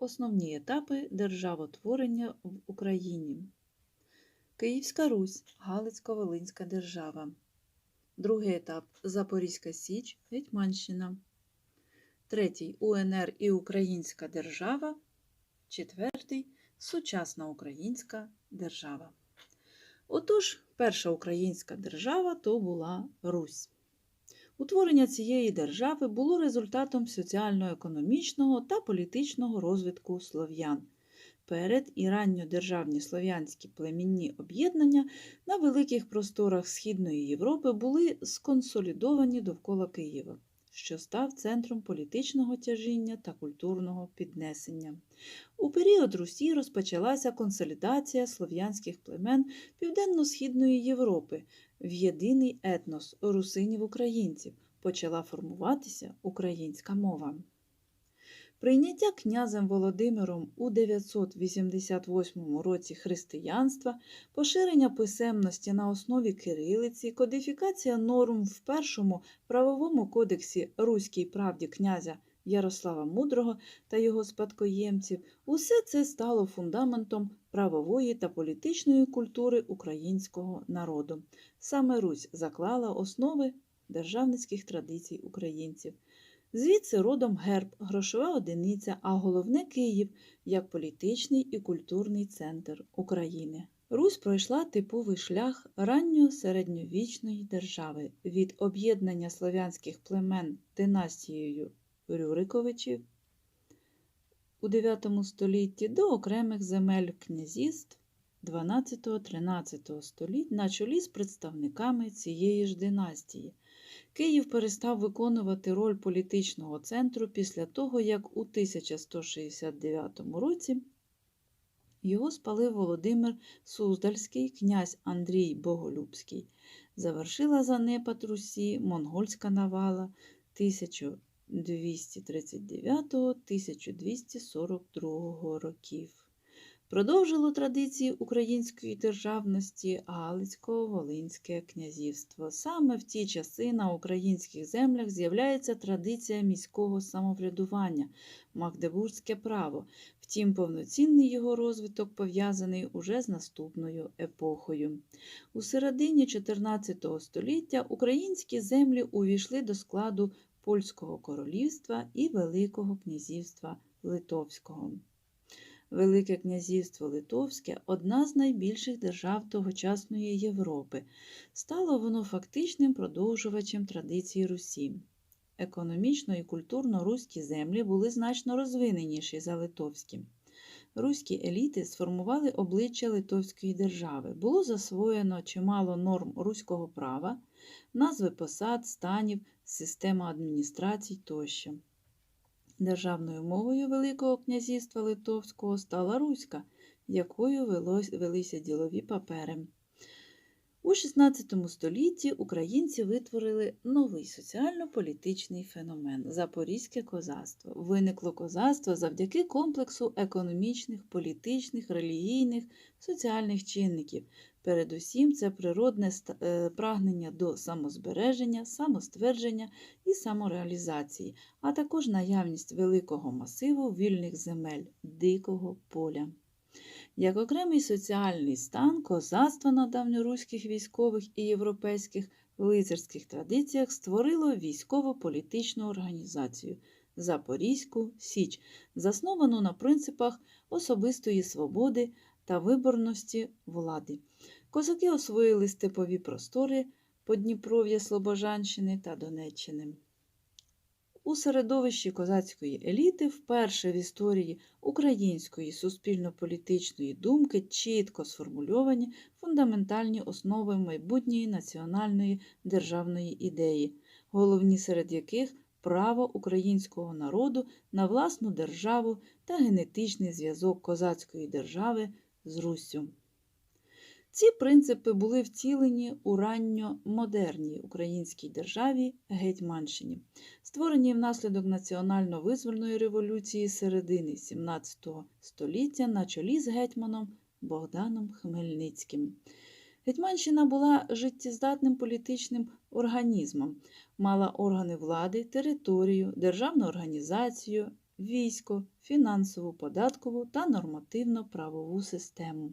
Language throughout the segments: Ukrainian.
Основні етапи державотворення в Україні. Київська Русь, Галицько-Волинська держава. Другий етап Запорізька Січ, Гетьманщина. Третій УНР і Українська держава. Четвертий Сучасна Українська держава. Отож, перша українська держава то була Русь. Утворення цієї держави було результатом соціально-економічного та політичного розвитку слов'ян. Перед і ранньодержавні слов'янські племінні об'єднання на великих просторах Східної Європи були сконсолідовані довкола Києва, що став центром політичного тяжіння та культурного піднесення. У період Русі розпочалася консолідація слов'янських племен Південно-Східної Європи в єдиний етнос русинів-українців почала формуватися українська мова. Прийняття князем Володимиром у 988 році християнства, поширення писемності на основі кирилиці, кодифікація норм в першому правовому кодексі Руській правді князя Ярослава Мудрого та його спадкоємців, усе це стало фундаментом правової та політичної культури українського народу. Саме Русь заклала основи державницьких традицій українців. Звідси родом герб, грошова одиниця, а головне Київ як політичний і культурний центр України. Русь пройшла типовий шлях ранньо-середньовічної держави від об'єднання слов'янських племен династією Рюриковичів у IX столітті до окремих земель князівств 12-13 століть на чолі з представниками цієї ж династії. Київ перестав виконувати роль політичного центру після того, як у 1169 році його спалив Володимир Суздальський, князь Андрій Боголюбський. Завершила занепад Русі монгольська навала 1239-1242 років. Продовжило традиції української державності Галицько-Волинське князівство. Саме в ті часи на українських землях з'являється традиція міського самоврядування, магдебурзьке право. Втім, повноцінний його розвиток пов'язаний уже з наступною епохою. У середині 14 століття українські землі увійшли до складу Польського королівства і Великого князівства Литовського. Велике князівство Литовське одна з найбільших держав тогочасної Європи. Стало воно фактичним продовжувачем традиції Русі. Економічно і культурно руські землі були значно розвиненіші за литовські. Руські еліти сформували обличчя Литовської держави. Було засвоєно чимало норм руського права, назви посад, станів, система адміністрацій тощо. Державною мовою Великого князівства Литовського стала Руська, якою велися ділові папери. У XVI столітті українці витворили новий соціально-політичний феномен запорізьке козацтво. Виникло козацтво завдяки комплексу економічних, політичних, релігійних, соціальних чинників. Передусім, це природне прагнення до самозбереження, самоствердження і самореалізації, а також наявність великого масиву вільних земель, дикого поля. Як окремий соціальний стан, козацтво на давньоруських військових і європейських лицарських традиціях створило військово-політичну організацію Запорізьку Січ, засновану на принципах особистої свободи та виборності влади. Козаки освоїли степові простори Подніпров'я Слобожанщини та Донеччини. У середовищі козацької еліти вперше в історії української суспільно-політичної думки чітко сформульовані фундаментальні основи майбутньої національної державної ідеї, головні серед яких право українського народу на власну державу та генетичний зв'язок козацької держави з Руссю. Ці принципи були втілені у ранньомодерній українській державі Гетьманщині, створеній внаслідок національно-визвольної революції середини XVII століття на чолі з гетьманом Богданом Хмельницьким. Гетьманщина була життєздатним політичним організмом, мала органи влади, територію, державну організацію, військо, фінансову, податкову та нормативно-правову систему.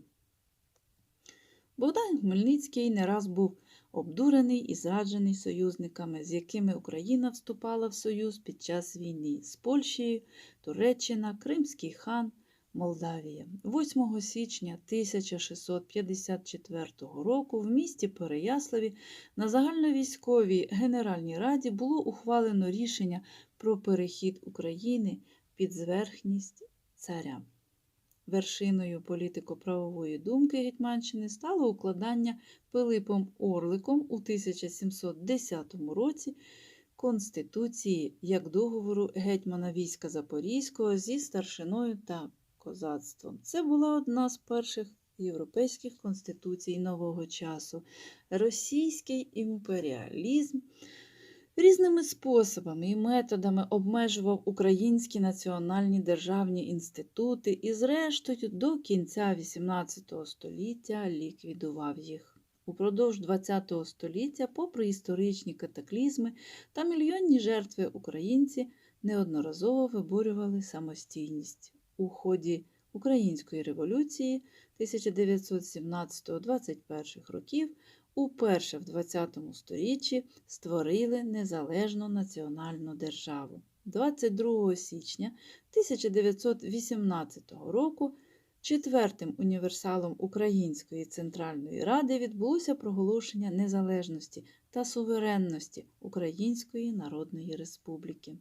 Богдан Хмельницький не раз був обдурений і зраджений союзниками, з якими Україна вступала в союз під час війни з Польщею, Туреччина, Кримський хан, Молдавія. 8 січня 1654 року в місті Переяславі на загальновійськовій Генеральній Раді було ухвалено рішення про перехід України під зверхність царя. Вершиною політико-правової думки Гетьманщини стало укладання Пилипом Орликом у 1710 році Конституції як договору гетьмана війська Запорізького зі старшиною та козацтвом. Це була одна з перших європейських конституцій нового часу. Російський імперіалізм різними способами і методами обмежував українські національні державні інститути і, зрештою, до кінця XVIII століття ліквідував їх. Упродовж ХХ століття, попри історичні катаклізми та мільйонні жертви українці неодноразово виборювали самостійність. У ході Української революції 1917-21 років уперше в ХХ сторіччі створили незалежну національну державу. 22 січня 1918 року четвертим універсалом Української Центральної Ради відбулося проголошення незалежності та суверенності Української Народної Республіки.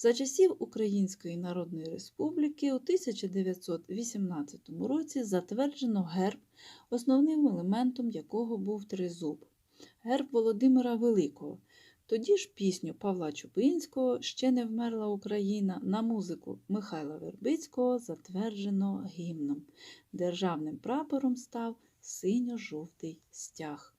За часів Української Народної Республіки у 1918 році затверджено герб, основним елементом якого був тризуб, герб Володимира Великого. Тоді ж пісню Павла Чубинського Ще не вмерла Україна на музику Михайла Вербицького затверджено гімном. Державним прапором став синьо-жовтий стяг.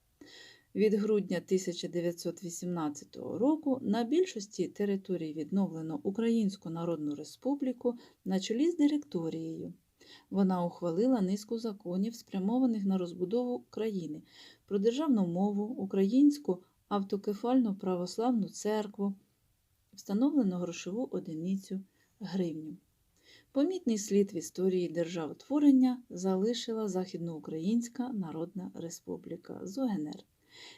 Від грудня 1918 року на більшості територій відновлено Українську Народну Республіку на чолі з директорією. Вона ухвалила низку законів, спрямованих на розбудову України про державну мову, українську автокефальну православну церкву, встановлено грошову одиницю гривню. Помітний слід в історії державотворення залишила Західноукраїнська Народна Республіка ЗОГНР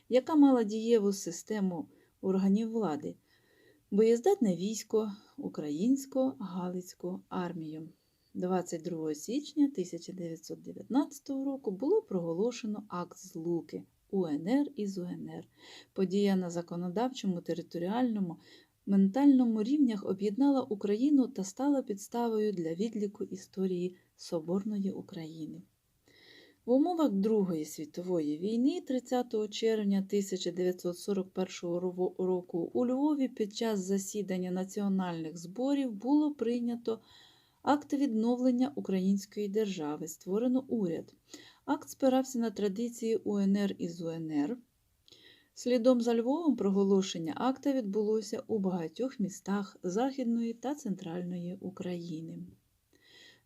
яка мала дієву систему органів влади, боєздатне військо, українсько-галицьку армію. 22 січня 1919 року було проголошено акт злуки УНР із УНР. Подія на законодавчому, територіальному, ментальному рівнях об'єднала Україну та стала підставою для відліку історії Соборної України. В умовах Другої світової війни 30 червня 1941 року у Львові під час засідання національних зборів було прийнято акт відновлення Української держави, створено уряд. Акт спирався на традиції УНР із УНР. Слідом за Львовом проголошення акта відбулося у багатьох містах Західної та Центральної України.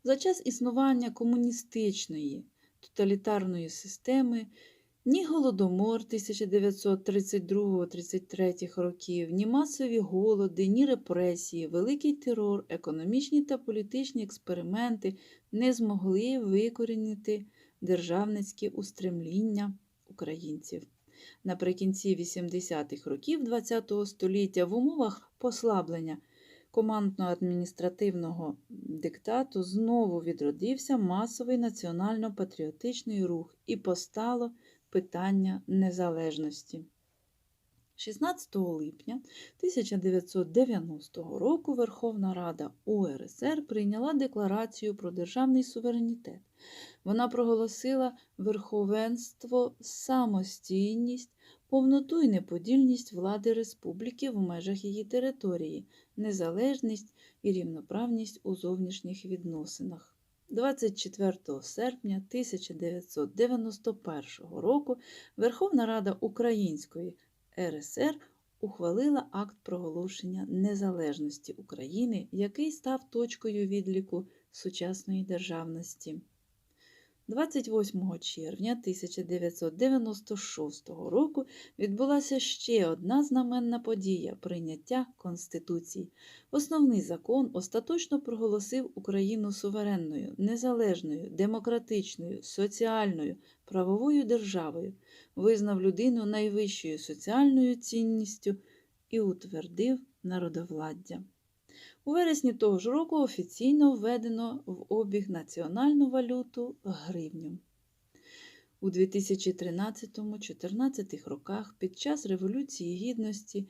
За час існування комуністичної тоталітарної системи, ні голодомор 1932-33 років, ні масові голоди, ні репресії, великий терор, економічні та політичні експерименти не змогли викорінити державницькі устремління українців. Наприкінці 80-х років ХХ століття в умовах послаблення командно-адміністративного диктату знову відродився масовий національно-патріотичний рух і постало питання незалежності. 16 липня 1990 року Верховна Рада УРСР прийняла декларацію про державний суверенітет. Вона проголосила верховенство, самостійність, повноту і неподільність влади республіки в межах її території, незалежність і рівноправність у зовнішніх відносинах. 24 серпня 1991 року Верховна Рада Української РСР ухвалила акт проголошення незалежності України, який став точкою відліку сучасної державності. 28 червня 1996 року відбулася ще одна знаменна подія прийняття Конституції. Основний закон остаточно проголосив Україну суверенною, незалежною, демократичною, соціальною, правовою державою, визнав людину найвищою соціальною цінністю і утвердив народовладдя. У вересні того ж року офіційно введено в обіг національну валюту гривню. У 2013-14 роках під час Революції Гідності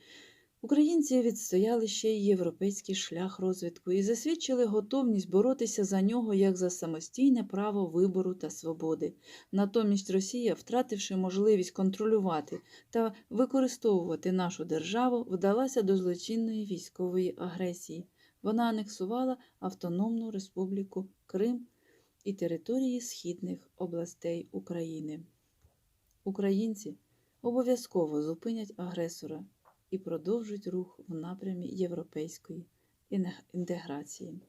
українці відстояли ще й європейський шлях розвитку і засвідчили готовність боротися за нього як за самостійне право вибору та свободи. Натомість Росія, втративши можливість контролювати та використовувати нашу державу, вдалася до злочинної військової агресії. Вона анексувала Автономну Республіку Крим і території східних областей України. Українці обов'язково зупинять агресора і продовжують рух в напрямі європейської інтеграції.